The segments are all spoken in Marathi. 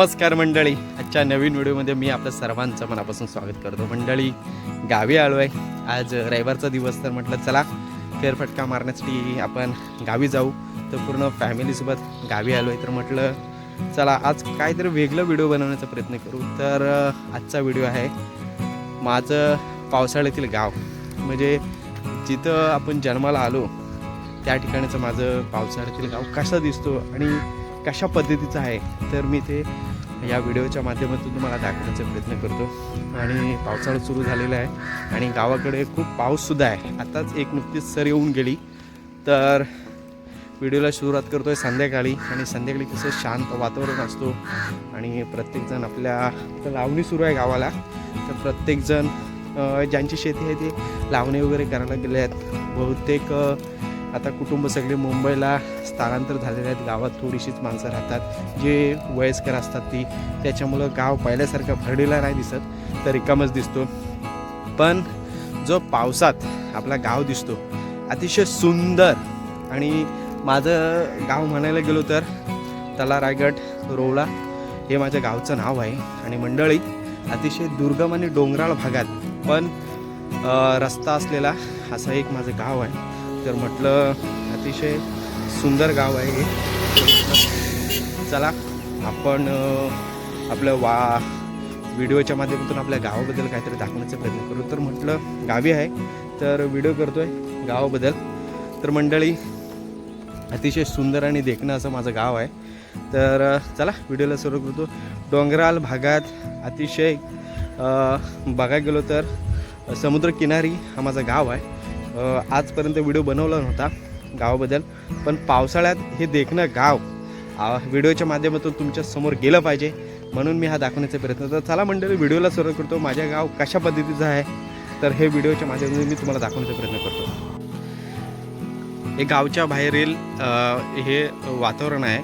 नमस्कार मंडळी. आजच्या नवीन व्हिडिओमध्ये मी आपल्या सर्वांचं मनापासून स्वागत करतो. मंडळी गावी आलो आहे आज रविवारचा दिवस तर म्हटलं चला फेरफटका मारण्यासाठी आपण गावी जाऊ. तर पूर्ण फॅमिलीसोबत गावी आलो आहे तर म्हटलं चला आज काहीतरी वेगळं व्हिडिओ बनवण्याचा प्रयत्न करू. तर आजचा व्हिडिओ आहे माझं पावसाळ्यातील गाव. म्हणजे जिथं आपण जन्माला आलो त्या ठिकाणचं माझं पावसाळ्यातील गाव कसं दिसतो आणि कशा पद्धतीचं आहे तर मी ते या व्हिडिओच्या माध्यमातून तुम्हाला दाखवण्याचा प्रयत्न करतो. आणि पावसाळा सुरू झालेला आहे आणि गावाकडे खूप पाऊससुद्धा आहे. आताच एक नुकतीच सर येऊन गेली. तर व्हिडिओला सुरुवात करतो आहे संध्याकाळी आणि संध्याकाळी कसं शांत वातावरण असतो आणि प्रत्येकजण आपल्या लावणी सुरू आहे गावाला. तर प्रत्येकजण ज्यांची शेती आहे ती लावणी वगैरे करायला गेले आहेत. बहुतेक आता कुटुंब सगळे मुंबईला स्थलांतर झालेले आहेत. गावात थोडीशीच माणसं राहतात. जे वयस्कर असतात ती त्याच्यामुळं गाव पहिल्यासारखं भरडीला नाही दिसत तर रिकामच दिसतो. पण जो पावसात आपला गाव दिसतो अतिशय सुंदर आणि माझं गाव म्हणायला गेलो तर तला रायगड रोवळा हे माझ्या गावचं नाव आहे. आणि मंडळी अतिशय दुर्गम आणि डोंगराळ भागात पण रस्ता असलेला असं एक माझं गाव आहे. तर म्हटलं अतिशय सुंदर गाव आहे चला आपण आपलं वा व्हिडिओच्या माध्यमातून आपल्या गावाबद्दल काहीतरी दाखवण्याचा प्रयत्न करू. तर म्हटलं गावी आहे तर व्हिडिओ करतोय गावाबद्दल. तर मंडळी अतिशय सुंदर आणि देखणं असं माझं गाव आहे. तर चला व्हिडिओला सुरू करतो. डोंगराळ भागात अतिशय बघायला गेलो तर समुद्रकिनारी हा माझा गाव आहे. आजपर्यंत व्हिडिओ बनवला नव्हता गावाबद्दल पण पावसाळ्यात हे देखणं गाव. व्हिडिओच्या माध्यमातून तुमच्यासमोर गेलं पाहिजे म्हणून मी हा दाखवण्याचा प्रयत्न तर चला मंडळी व्हिडिओला सुरुवात करतो. माझ्या गाव कशा पद्धतीचं आहे तर हे व्हिडिओच्या माध्यमातून मी तुम्हाला दाखवण्याचा प्रयत्न करतो. हे गावच्या बाहेरील हे वातावरण आहे.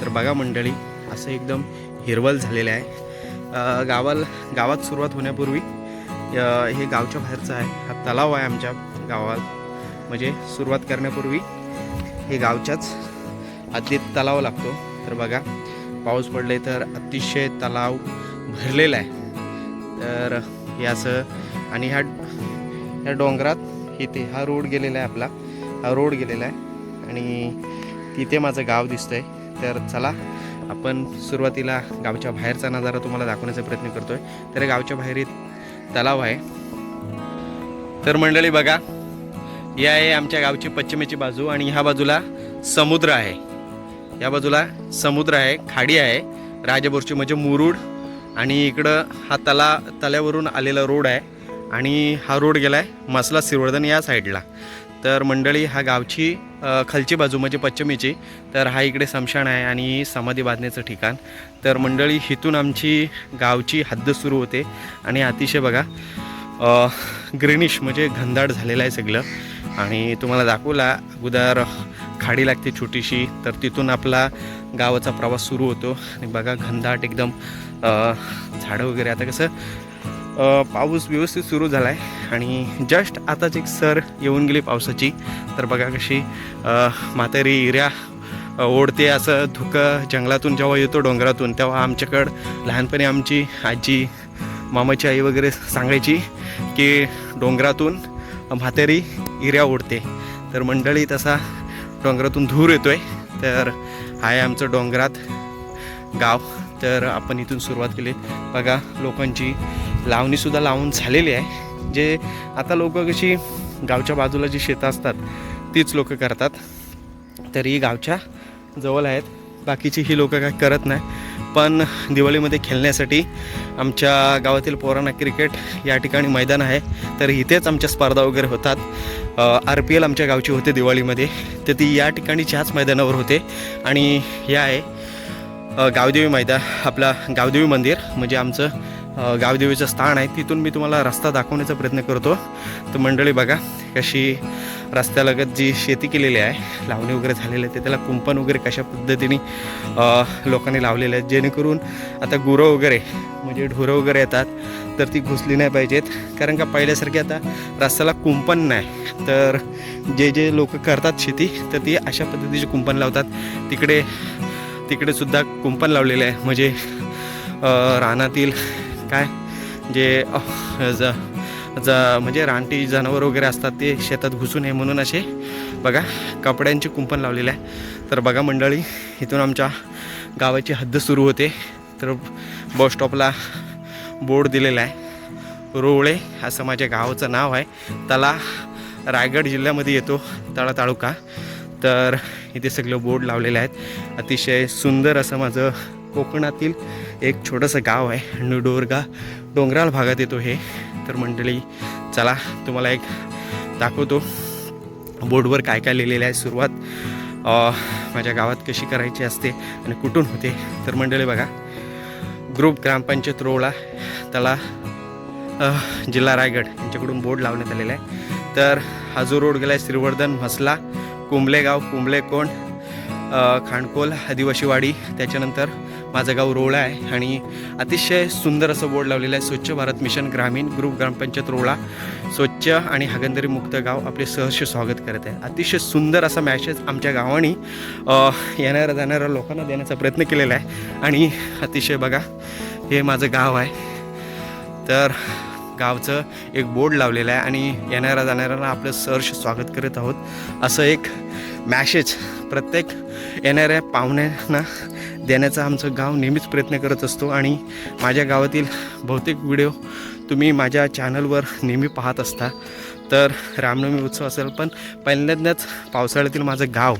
तर बघा मंडळी असं एकदम हिरवल झालेलं आहे. गावाला गावात सुरुवात होण्यापूर्वी हे गावच्या बाहेरचं आहे. हा तलाव आहे आमच्या. गावात. म्हणजे सुरुवात करण्यापूर्वी हे गावच्याच हद्दीत तलाव लागतो. तर बघा पाऊस पडले तर अतिशय तलाव भरलेला आहे. तर हे असं आणि ह्या ह्या डोंगरात इथे हा रोड गेलेला आहे आपला. हा रोड गेलेला आहे. आणि तिथे माझं गाव दिसतं आहे तर चला आपण सुरुवातीला गावच्या बाहेरचा नजारा तुम्हाला दाखवण्याचा प्रयत्न करतो आहे तर गावच्या बाहेर तलाव आहे. तर मंडळी बघा ही आहे आमच्या गावची पश्चिमेची बाजू आणि ह्या बाजूला समुद्र आहे. या बाजूला समुद्र आहे खाडी आहे राजापूरची म्हणजे मुरुड आणि इकडं हा तला तल्यावरून आलेला रोड आहे आणि हा रोड गेला आहे मसला सिरवर्धन या साईडला. तर मंडळी हा गावची खालची बाजू म्हणजे पश्चिमेची तर हा इकडे समशान आहे आणि समाधी बांधण्याचं ठिकाण. तर मंडळी इथून आमची गावची हद्द सुरू होते आणि अतिशय बघा ग्रीनिश म्हणजे घनदाट झालेलं आहे सगळं. आणि तुम्हाला दाखवला अगोदर खाडी लागते छोटीशी तर तिथून आपला गावाचा प्रवास सुरू होतो. आणि बघा घनदाट एकदम झाडं वगैरे. आता कसं पाऊस व्यवस्थित सुरू झाला आहे आणि जस्ट आताच एक सर येऊन गेली पावसाची. तर बघा कशी म्हातारी हिऱ्या ओढते असं धुकं जंगलातून जेव्हा येतो डोंगरातून तेव्हा आमच्याकडं लहानपणी आमची आजी मामाची आई वगैरे सांगायची की डोंगरातून म्हातारी हिऱ्या ओढते. तर मंडळी तसा डोंगरातून धूर येतोय. तर आहे आमचं डोंगरात गाव. तर आपण इथून सुरुवात केली. बघा लोकांची लावणीसुद्धा लावून झालेली आहे. जे आता लोक कशी गावच्या बाजूला जी शेतं असतात तीच लोक करतात. तर ही गावच्या जवळ आहेत. बाकीची ही लोक काय करत नाही. पण दिवाळीमध्ये खेळण्यासाठी आमच्या गावातील पोरांना क्रिकेट या ठिकाणी मैदान आहे. तर इथेच आमच्या स्पर्धा वगैरे होतात. आर पी एल आमच्या गावची होते दिवाळीमध्ये. तर ती या ठिकाणी ह्याच मैदानावर होते. आणि हे आहे गावदेवी मैदान आपला गावदेवी मंदिर म्हणजे आमचं गावदेवीचं स्थान आहे तिथून मी तुम्हाला रस्ता दाखवण्याचा प्रयत्न करतो. तर मंडळी बघा कशी रस्त्यालगत जी शेती केलेली आहे लावणी वगैरे झालेली आहे ते त्याला कुंपण वगैरे कशा पद्धतीने लोकांनी लावलेले आहेत जेणेकरून आता गुरं वगैरे म्हणजे ढोरं वगैरे येतात तर ती घुसली नाही पाहिजेत. कारण का पहिल्यासारखी आता रस्त्याला कुंपण नाही. तर जे जे लोक करतात शेती तर ती अशा पद्धतीचे कुंपण लावतात. तिकडे तिकडे सुद्धा कुंपण लावलेले आहे. म्हणजे रानातील काय? जे ज ज म्हणजे रानटी जनावर वगैरे असतात ते शेतात घुसू नये म्हणून असे बघा कपड्यांचे कुंपण लावलेले आहे. तर बघा मंडळी इथून आमच्या गावाची हद्द सुरू होते. तर बस स्टॉपला बोर्ड दिलेला आहे. रोवळे असं माझ्या गावाचं नाव आहे. त्याला रायगड जिल्ह्यामध्ये येतो तळा तालुका. तर इथे सगळं बोर्ड लावलेले आहेत. अतिशय सुंदर असं माझं कोकणातील एक छोटंसं गाव आहे नुडोरगा. डोंगराळ भागात येतो हे. तर मंडळी चला तुम्हाला एक दाखवतो. बोर्डवर काय काय लिहिलेलं आहे सुरुवात. माझ्या गावात कशी करायची असते आणि कुठून होते. तर मंडळी बघा ग्रुप ग्रामपंचायत रोळा त्याला जिल्हा रायगड यांच्याकडून बोर्ड लावण्यात आलेला आहे. तर हा जो रोड गेला आहे श्रीवर्धन म्हसला कुंबलेगाव कुंबलेकोंड अ, खांडकोल आदिवासीवाडी त्याच्यानंतर माझं गाव रोळा आहे आणि अतिशय सुंदर असं बोर्ड लावलेलं आहे स्वच्छ भारत मिशन ग्रामीण ग्रुप ग्रामपंचायत रोळा. स्वच्छ आणि हागंदरी मुक्त गाव आपले सहर्ष स्वागत करत आहे. अतिशय सुंदर असा मॅसेज आमच्या गावाने येणाऱ्या जाणाऱ्या लोकांना देण्याचा प्रयत्न केलेला आहे. आणि अतिशय बघा हे माझं गाव आहे. तर गावचं एक बोर्ड लावलेलं आहे आणि येणाऱ्या जाणाऱ्यांना आपलं सहर्ष स्वागत करत आहोत. असं एक मॅसेज प्रत्येक येणाऱ्या पाहुण्यांना देण्याचा आमचं गाव नेहमीच प्रयत्न करत असतो आणि माझ्या गावातील बहुतेक व्हिडिओ तुम्ही माझ्या चॅनलवर नेहमी पाहत असता. तर रामनवमी उत्सव असेल पण पहिल्यांदाच पावसाळ्यातील माझं गाव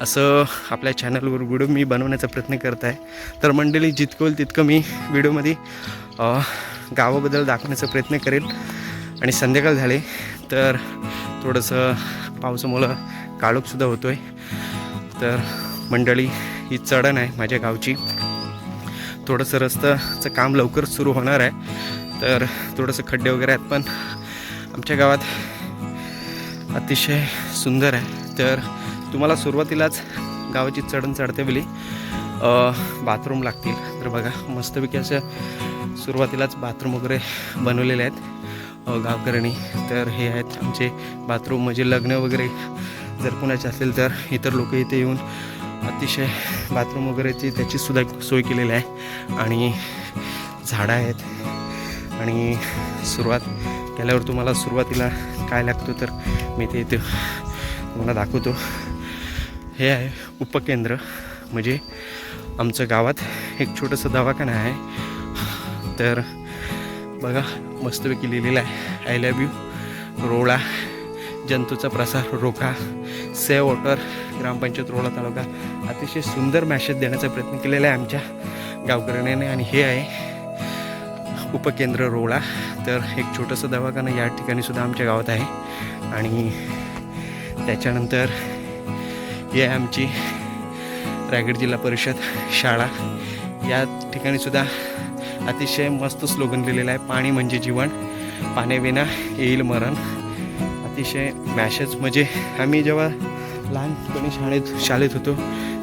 असं आपल्या चॅनलवर व्हिडिओ मी बनवण्याचा प्रयत्न करत आहे. तर मंडळी जितकं होईल तितकं मी व्हिडिओमध्ये गावाबद्दल दाखवण्याचा प्रयत्न करेल. आणि संध्याकाळ झाले तर थोडंसं पावसामुळं काळोखसुद्धा होतो आहे तर मंडळी ही चढण आहे माझ्या गावची. थोडंसं रस्त्याचं काम लवकर सुरू होणार आहे. तर थोडंसं खड्डे वगैरे आहेत पण आमच्या गावात अतिशय सुंदर आहे. तर तुम्हाला सुरुवातीलाच गावाची चढण चढते वेळी बाथरूम लागतील. तर बघा मस्तपैकी असं सुरुवातीलाच बाथरूम वगैरे बनवलेले आहेत अ, गावकऱ्यांनी. तर हे आहेत आमचे बाथरूम म्हणजे लग्न वगैरे जर कोणाचे असेल तर इतर लोक इथे येऊन अतिशय बाथरूम वगैरेची त्याची सुद्धा सोय केलेली आहे. आणि झाडं आहेत. आणि सुरुवात केल्यावर तुम्हाला सुरुवातीला काय लागतो तर मी ते इथे तुम्हाला दाखवतो. हे आहे उपकेंद्र. म्हणजे आमचं गावात एक छोटंसं दवाखाना आहे. तर बघा मस्तपैकी लिहिलेलं आहे. I love you Rola. जंतूचा प्रसार रोखा सेव वॉटर ग्रामपंचायत रोळा तालुका अतिशय सुंदर मॅसेज देण्याचा प्रयत्न केलेला आहे आमच्या गावकऱ्याने आणि हे आहे उपकेंद्र रोळा तर एक छोटंसं दवाखाना या ठिकाणी सुद्धा आमच्या गावात आहे आणि त्याच्यानंतर हे आहे आमची रायगड जिल्हा परिषद शाळा. या ठिकाणी सुद्धा अतिशय मस्त स्लोगन लिहिलेला आहे पाणी म्हणजे जीवन पाण्याविना येईल मरण. अतिशय मॅसेज म्हणजे आम्ही जेव्हा लहानपणी शाळेत शाळेत होतो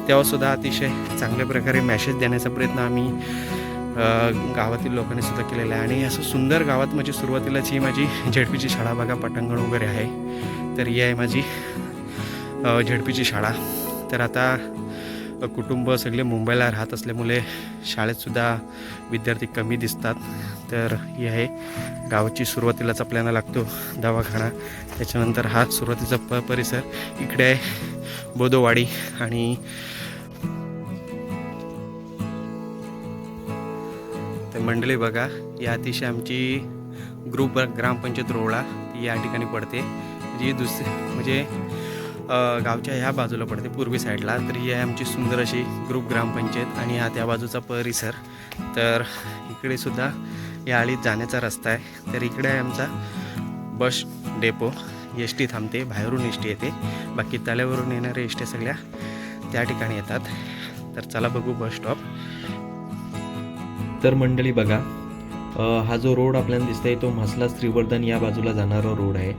तेव्हासुद्धा अतिशय चांगल्या प्रकारे मॅसेज देण्याचा प्रयत्न आम्ही गावातील लोकांनी सुद्धा केलेला आहे. आणि असं सुंदर गावात म्हणजे सुरुवातीलाच ही माझी झेडपीची शाळा बघा पटांगण वगैरे आहे. तर ही आहे माझी झेडपीची शाळा. तर आता कुटुंब सगळे मुंबईला राहत असल्यामुळे शाळेतसुद्धा विद्यार्थी कमी दिसतात. तर ही आहे गावाची सुरुवातीलाच आपल्याला लागतो दवाखाना. त्याच्यानंतर हा सुरुवातीचा प परिसर. इकडे आहे बोदोवाडी आणि तर मंडळी बघा या अतिशय आमची ग्रुप ग्रामपंचायत रोळा ती या ठिकाणी पडते. जी दुसरी म्हणजे गावच्या ह्या बाजूला पडते पूर्वी साईडला. तर ही आहे आमची सुंदर अशी ग्रुप ग्रामपंचायत आणि हा त्या बाजूचा परिसर. तर इकडे सुद्धा या आळीत जाण्याचा रस्ता आहे. तर इकडे आहे आमचा बस डेपो. एस टी थांबते बाहेरून एस टी येते. बाकी तल्यावरून येणाऱ्या एस टी सगळ्या त्या ठिकाणी येतात. तर चला बघू बस स्टॉप. तर मंडळी बघा हा जो रोड आपल्याला दिसतोय तो म्हसला श्रीवर्धन या बाजूला जाणारा रोड आहे.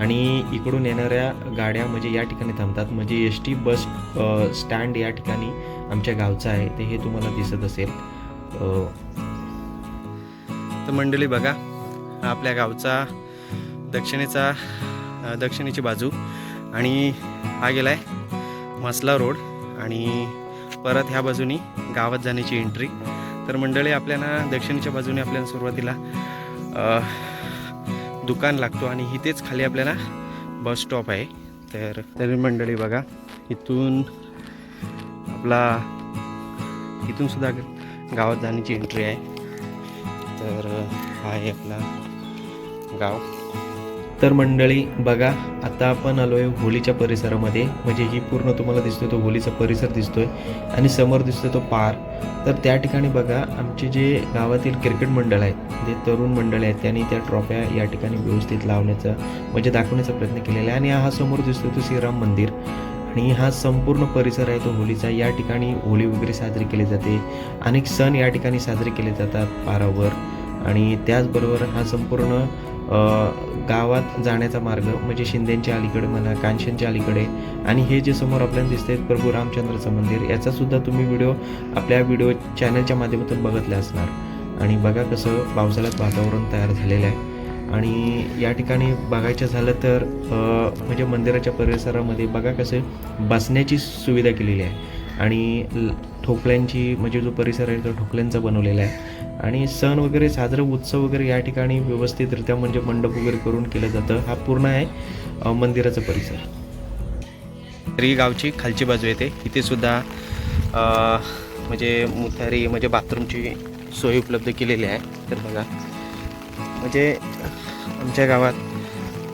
आणि इकडून येणाऱ्या गाड्या म्हणजे या ठिकाणी थांबतात. म्हणजे एस टी बस स्टँड या ठिकाणी आमच्या गावचं आहे. ते हे तुम्हाला दिसत असेल. तर मंडळी बघा आपल्या गावचा दक्षिणेचा दक्षिणेची बाजू आणि हा गेलाय मसला रोड आणि परत ह्या बाजूनी गावात जाण्याची एंट्री तर मंडळी आपल्याला दक्षिणेच्या बाजूने आपल्याला सुरुवातीला दुकान लागतो आणि इथेच खाली आपल्याला बस स्टॉप आहे. तर तरी मंडळी बघा इथून आपला इथून सुद्धा गावात जाण्याची एंट्री आहे. तर हा आहे आपला गाव. तर मंडळी बघा आता आपण आलो आहे होलीच्या परिसरामध्ये. म्हणजे ही पूर्ण तुम्हाला दिसतोय तो होलीचा परिसर दिसतोय आणि समोर दिसतोय तो पार. तर त्या ठिकाणी बघा आमचे जे गावातील क्रिकेट मंडळ आहेत जे तरुण मंडळ आहेत त्यांनी त्या ट्रॉफ्या या ठिकाणी व्यवस्थित लावण्याचा म्हणजे दाखवण्याचा प्रयत्न केलेला आहे. आणि हा समोर दिसतोय तो श्रीराम मंदिर. आणि हा संपूर्ण परिसर आहे तो होलीचा. या ठिकाणी होळी वगैरे साजरी केली जाते. अनेक सण या ठिकाणी साजरे केले जातात पारावर. आणि त्याचबरोबर हा संपूर्ण गावात जाण्याचा मार्ग म्हणजे शिंदेच्या अलीकडे म्हणा कांशनच्या अलीकडे. आणि हे जे समोर आपल्याला दिसते प्रभू रामचंद्राचं मंदिर याचासुद्धा तुम्ही व्हिडिओ आपल्या व्हिडिओ चॅनलच्या माध्यमातून बघितले असणार. आणि बघा कसं पावसाळ्यात वातावरण तयार झालेलं आहे. आणि या ठिकाणी बघायचं झालं तर म्हणजे मंदिराच्या परिसरामध्ये बघा कसं बसण्याची सुविधा केलेली आहे. आणि ठोकल्यांची म्हणजे जो परिसर आहे तो ठोकल्यांचा बनवलेला आहे. आणि सण वगैरे साजरे उत्सव वगैरे या ठिकाणी व्यवस्थितरित्या म्हणजे मंडप वगैरे करून केलं जातं. हा पूर्ण आहे मंदिराचा परिसर. तरी गावची खालची बाजू येते. इथे सुद्धा म्हणजे मुतारी म्हणजे बाथरूमची सोय उपलब्ध केलेली आहे. तर बघा म्हणजे आमच्या गावात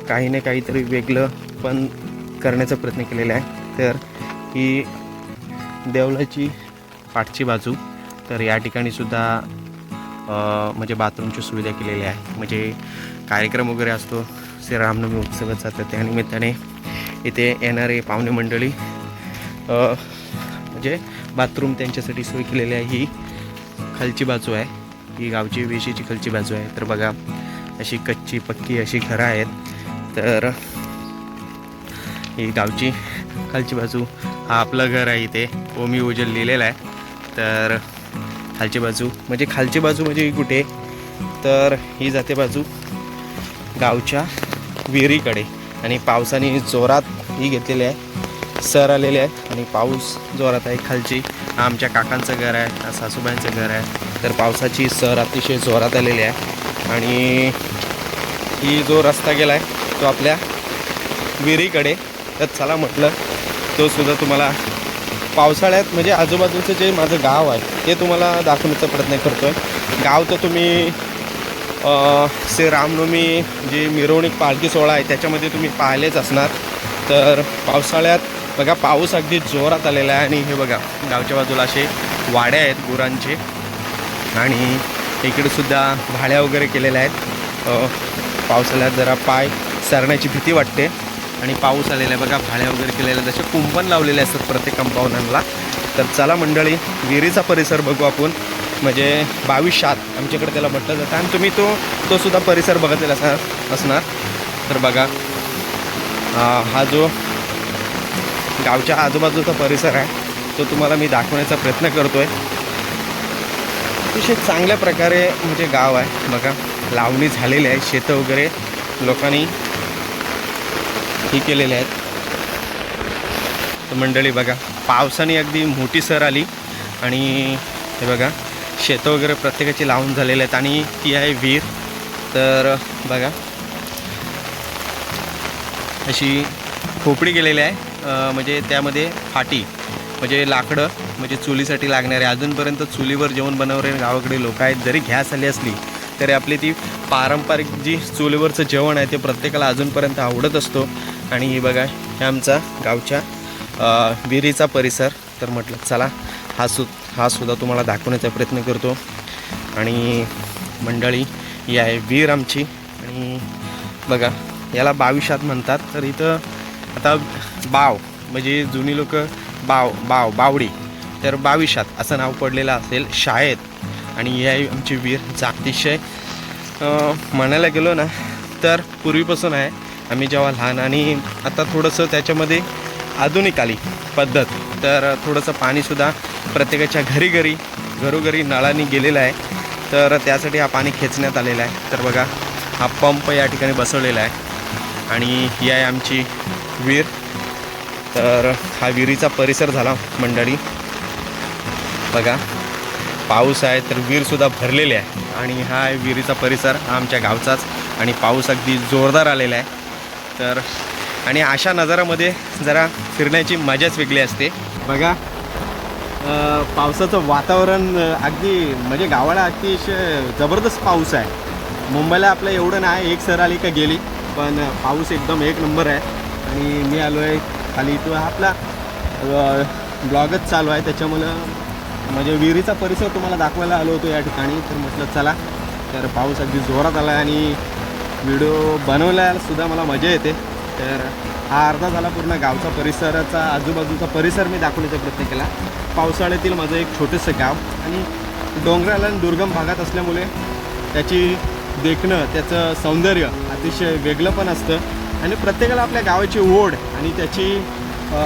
काही ना काहीतरी वेगळं पण करण्याचा प्रयत्न केलेला आहे. तर ही देवळाची पाठची बाजू तर या ठिकाणी सुद्धा म्हणजे बाथरूमची सुविधा केलेली आहे. म्हणजे कार्यक्रम वगैरे असतो. श्री रामनवमी उत्सवाचा तर त्या निमित्ताने इथे येणारे पाहुणे मंडळी म्हणजे बाथरूम त्यांच्यासाठी सोय केलेली आहे. ही खालची बाजू आहे. ही गावची वेशीची खालची बाजू आहे. तर बघा अशी कच्ची पक्की अशी घरं आहेत. तर ही गावची खालची बाजू हा आपलं घर आहे इथे. ओमी उजल लिहिलेला आहे. तर खालची बाजू. म्हणजे खालची बाजू म्हणजे ही कुठे? तर ही जाते बाजू गावच्या विहिरीकडे. आणि पावसाने जोरात ही घेतलेली आहे. सर आलेले आहेत आणि पाऊस जोरात आहे खालची. आमच्या काकांचं घर आहे सासूबाईंचं घर आहे. तर पावसाची सर अतिशय जोरात आलेली आहे. आणि ही जो रस्ता गेला आहे तो आपल्या विहिरीकडे. तर चला म्हटलं तो सुद्धा तुम्हाला पावसाळ्यात म्हणजे आजूबाजूचं जे माझं गाव आहे ते तुम्हाला दाखवण्याचा प्रयत्न करतो आहे गाव तर तुम्ही श्री रामनवमी जी मिरवणूक पालखी सोहळा आहे त्याच्यामध्ये तुम्ही पाहिलेच असणार. तर पावसाळ्यात बघा पाऊस अगदी जोरात आलेला आहे आणि हे बघा गावच्या बाजूला असे वाड्या आहेत गुरांचे. आणि इकडे सुद्धा भाड्या वगैरे केलेल्या आहेत. पावसाळ्यात जरा पाय सरण्याची भीती वाटते. आणि पाऊस आलेला आहे. बघा भाड्या वगैरे केलेल्या आहेत. जसे कुंपण लावलेले असतात प्रत्येक कंपाऊंडांना तर चला मंडळी विहिरीचा परिसर बघू आपण. म्हणजे बावीस सात आमच्याकडे त्याला म्हटलं जातं. आणि तुम्ही तो तो सुद्धा परिसर बघितलेला असणार असणार. तर बघा हा जो गावच्या आजूबाजूचा परिसर आहे तो तुम्हाला मी दाखवण्याचा प्रयत्न करतो आहे अतिशय चांगल्या प्रकारे म्हणजे गाव आहे. बघा लावणी झालेली आहे. शेतं वगैरे लोकांनी ही केलेले आहेत. तर मंडळी बघा पावसाने अगदी मोठी सर आली आणि हे बघा शेतं वगैरे प्रत्येकाची लावून झालेले आहेत आणि ती आहे विहीर. तर बघा अशी खोपडी केलेली आहे. म्हणजे त्यामध्ये फाटी म्हणजे लाकडं म्हणजे चुलीसाठी लागणारे. अजूनपर्यंत चुलीवर जेवण बनवणारे गावाकडे लोक आहेत. जरी घ्यास आली असली तरी आपली ती पारंपरिक जी चुलीवरचं जेवण आहे ते प्रत्येकाला अजूनपर्यंत आवडत असतो. आणि ही बघा हे आमचा गावच्या विहिरीचा परिसर. तर म्हटलं चला हा सु हा सुद्धा तुम्हाला दाखवण्याचा प्रयत्न करतो. आणि मंडळी ही आहे विहीर आमची. आणि बघा याला बाविशात म्हणतात. तर इथं आता बाव म्हणजे जुनी लोक बाव बाव बावडी. तर बाविशात असं नाव पडलेलं असेल शाळेत. आणि ही आहे आमची विहीर. जा अतिशय म्हणायला गेलो ना तर पूर्वीपासून आहे. आम्ही जेव्हा लहान आणि आता थोडंसं त्याच्यामध्ये आधुनिक आली पद्धत तर थोडंसं पाणीसुद्धा प्रत्येकाच्या घरी घरी घरोघरी नळाने गेलेलं आहे. तर त्यासाठी हा पाणी खेचण्यात आलेला आहे. तर बघा हा पंप या ठिकाणी बसवलेला आहे. आणि ही आहे आमची विहीर. तर हा विहिरीचा परिसर झाला मंडळी. बघा पाऊस आहे तर विहीरसुद्धा भरलेली आहे. आणि हा आहे विहिरीचा परिसर हा आमच्या गावचाच आणि पाऊस अगदी जोरदार आलेला आहे. तर आणि अशा नजारामध्ये जरा फिरण्याची मजाच वेगळी असते. बघा पावसाचं वातावरण अगदी म्हणजे गावाला अतिशय जबरदस्त पाऊस आहे. मुंबईला आपलं एवढं नाही एक सर आली का गेली पण पाऊस एकदम एक नंबर आहे. आणि मी आलो आहे खाली तो हा आपला ब्लॉगच चालू आहे. त्याच्यामुळं म्हणजे विहिरीचा परिसर तुम्हाला दाखवायला आलो होतो या ठिकाणी. तर म्हटलं चला तर पाऊस अगदी जोरात आला आणि व्हिडिओ बनवल्यासुद्धा मला मजा येते. तर हा अर्धा झाला पूर्ण गावचा परिसराचा आजूबाजूचा परिसर मी दाखवण्याचा प्रयत्न केला पावसाळ्यातील माझं एक छोटंसं गाव आणि डोंगराला आणि दुर्गम भागात असल्यामुळे त्याची देखणं त्याचं सौंदर्य अतिशय वेगळं पण असतं. आणि प्रत्येकाला आपल्या गावाची ओढ आणि त्याची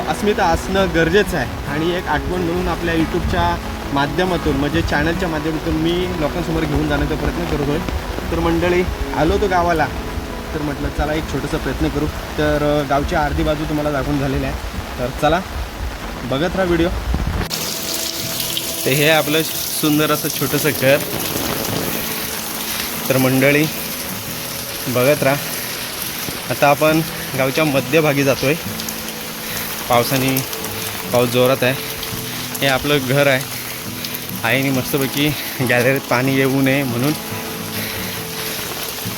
अस्मिता असणं गरजेचं आहे. आणि एक आठवण म्हणून आपल्या यूट्यूबच्या माध्यमातून म्हणजे चॅनलच्या माध्यमातून मी लोकांसमोर घेऊन जाण्याचा प्रयत्न करतो आहे तर मंडळी आलो तो गावाला. तर म्हटलं चला एक छोटासा प्रयत्न करू. तर गावची अर्धी बाजू तुम्हाला दाखवून झालेली आहे. तर चला बघत राहा व्हिडिओ. तर हे आपलं सुंदर असं छोटंसं घर. तर मंडळी बघत राहा. आता आपण गावच्या मध्यभागी जातो आहे पावसाने पाऊस जोरात आहे. हे आपलं घर आहे. आईने मस्तपैकी गॅलरीत पाणी येऊ नये म्हणून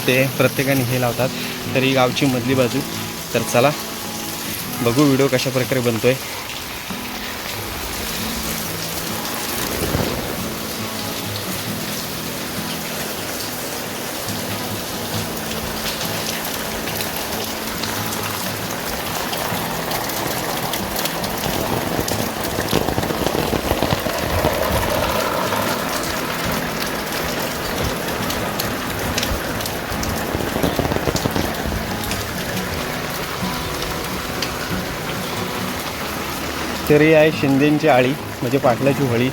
ते प्रत्येकाने हे लावतात. तरी गावची मधली बाजू. तर चला बघू व्हिडिओ कशा प्रकारे बनतो आहे शेजारी आहे शिंदेंची आळी म्हणजे पाटलाची होळी.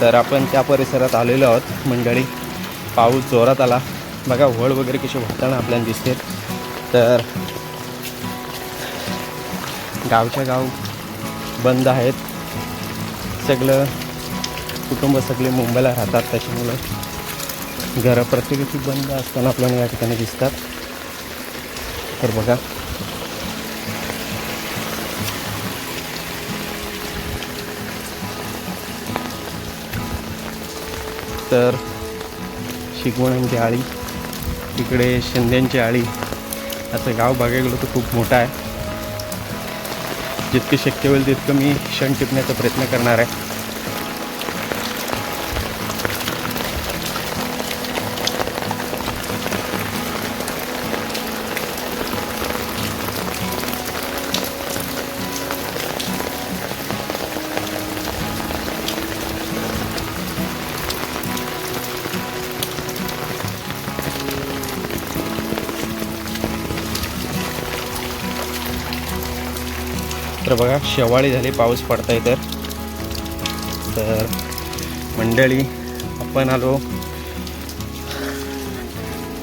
तर आपण त्या परिसरात आलेलो आहोत मंडळी. पाऊस जोरात आला. बघा होळ वगैरे कशी वाहताना आपल्याला दिसते. तर गावच्या गाव बंद आहेत. सगळं कुटुंब सगळे मुंबईला राहतात त्याच्यामुळं. घरं प्रत्येकाची बंद असताना आपल्याला या ठिकाणी दिसतात. तर बघा तर शिकवणांची आळी. इकडे शिंद्यांची आळी. असं गाव बघायला तर खूप मोठं आहे. जितके शक्य होईल तितकं मी क्षण टिपण्याचा प्रयत्न करणार आहे. तर बघा शेवाळी झाली पाऊस पडताय तर. तर मंडळी आपण आलो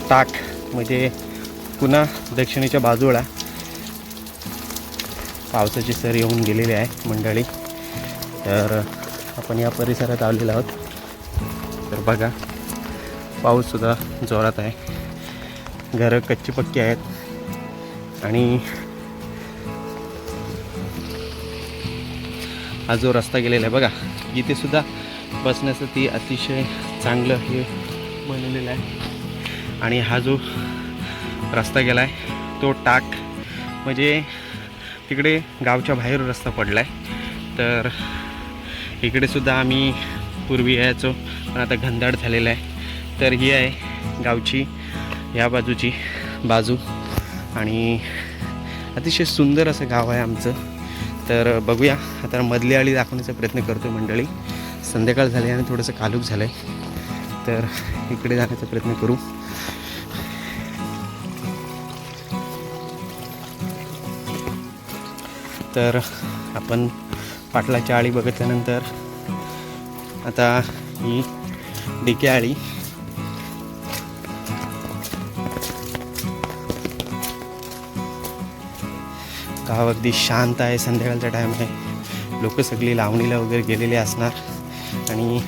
टाक म्हणजे पुन्हा दक्षिणेच्या बाजूला. पावसाची सर येऊन गेलेली आहे मंडळी. तर आपण या परिसरात आलेलो आहोत. तर बघा पाऊससुद्धा जोरात आहे. घरं कच्ची पक्की आहेत. आणि हा जो रस्ता गेलेला आहे बघा इथे सुद्धा बसण्यासाठी अतिशय चांगलं हे बनवलेलं आहे. आणि हा जो रस्ता गेला आहे तो टाक म्हणजे तिकडे गावच्या बाहेर रस्ता पडला आहे तर इकडे सुद्धा आम्ही पूर्वी यायचो पण आता घनदाट झालेला आहे. तर ही आहे गावची या बाजूची बाजू. आणि अतिशय सुंदर असं गाव आहे आमचं. तर बघूया. आता मधली आळी दाखवण्याचा प्रयत्न करतो मंडळी. संध्याकाळ झाली आणि थोडंसं कालूक झालं आहे तर इकडे जाण्याचा प्रयत्न करू. तर आपण पाटलाच्या आळी बघितल्यानंतर आता ही डिके आळी गाव अगदी शांत आहे संध्याकाळचा टाईम आहे लोक सगळी लावणीला वगैरे गेलेली असणार. आणि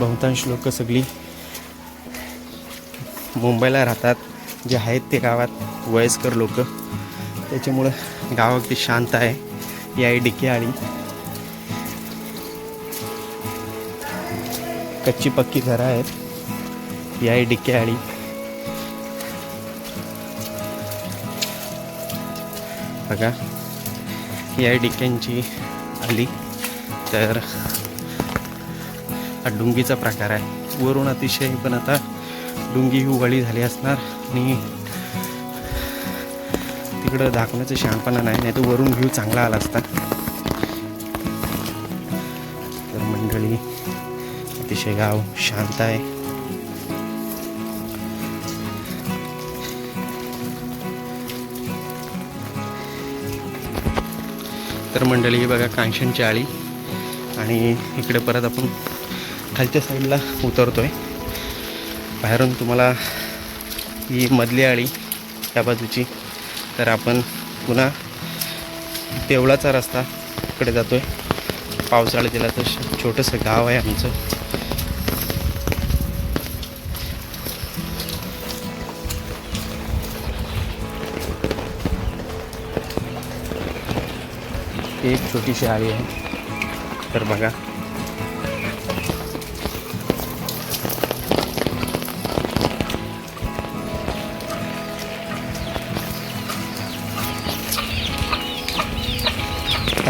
बहुतांश लोक सगळी मुंबईला राहतात. जे आहेत ते गावात वयस्कर लोक. त्याच्यामुळं गाव अगदी शांत आहे. ही डिके आणि कच्ची पक्की घरं आहेत. ही डिके आणि बघा. ही आहे आली. तर हा डुंगीचा प्रकार आहे. वरून अतिशय पण आता डुंगी ही वळी झाली असणार. आणि तिकडं दाखवण्याचं शहाणपणा नाही नाही तर वरून व्ह्यू चांगला आला असता. तर मंडळी अतिशय गाव शांत आहे. तर मंडळी ही बघा कांशनची चाळी. आणि इकडे परत आपण खालच्या साईडला उतरतो आहे बाहेरून तुम्हाला ही मधली आळी त्या बाजूची. तर आपण पुन्हा देवळाचा रस्ता इकडे जातो आहे पावसाळ्यात दिला तर श- छोटंसं गाव आहे आमचं. ही एक छोटीशी आळी आहे तर बघा.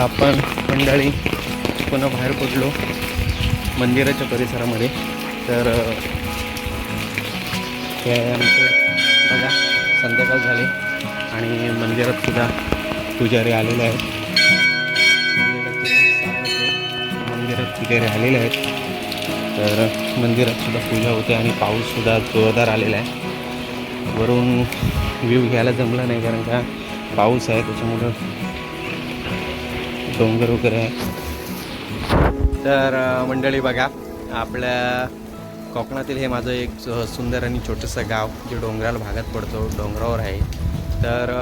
आपण मंडळी पुन्हा बाहेर पडलो मंदिराच्या परिसरामध्ये. तर हे बघा संध्याकाळ झाले आणि मंदिरात सुद्धा पुजारी आलेले आहेत. मंदिरात पुजारी आलेले आहेत. तर मंदिरात सुद्धा पूजा होते आणि पाऊससुद्धा जोरदार आलेला आहे. वरून व्ह्यू घ्यायला जमला नाही कारण का पाऊस आहे त्याच्यामुळं डोंगर वगैरे आहे. तर मंडळी बघा आपल्या कोकणातील हे माझं एक सुंदर आणि छोटंसं गाव जे डोंगराला भागात पडतो डोंगरावर आहे. तर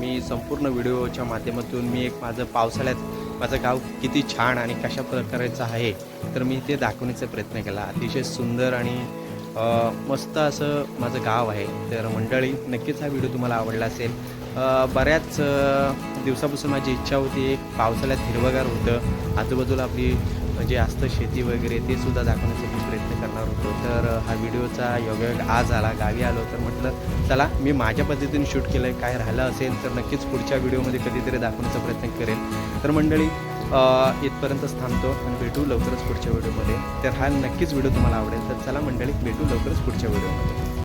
मी संपूर्ण व्हिडिओच्या माध्यमातून मी एक माझं पावसाळ्यात माझं गाव किती छान आणि कशा प्रकारचं आहे तर मी ते दाखवण्याचा प्रयत्न केला. अतिशय सुंदर आणि मस्त असं माझं गाव आहे. तर मंडळी नक्कीच हा व्हिडिओ तुम्हाला आवडला असेल. बऱ्याच दिवसापासून माझी इच्छा होती एक पावसाळ्यात हिरवगार होतं. आजूबाजूला आपली जे असतं शेती वगैरे ते सुद्धा दाखवण्याचं करणार होतो. तर हा व्हिडिओचा योगायोग आज आला गावी आलो तर म्हटलं चला मी माझ्या पद्धतीने शूट केलं आहे काय राहिलं असेल तर नक्कीच पुढच्या व्हिडिओमध्ये कधीतरी दाखवण्याचा प्रयत्न करेल तर मंडळी इथपर्यंतच थांबतो आणि भेटू लवकरच पुढच्या व्हिडिओमध्ये. तर हा नक्कीच व्हिडिओ तुम्हाला आवडेल. तर चला मंडळी भेटू लवकरच पुढच्या व्हिडिओमध्ये.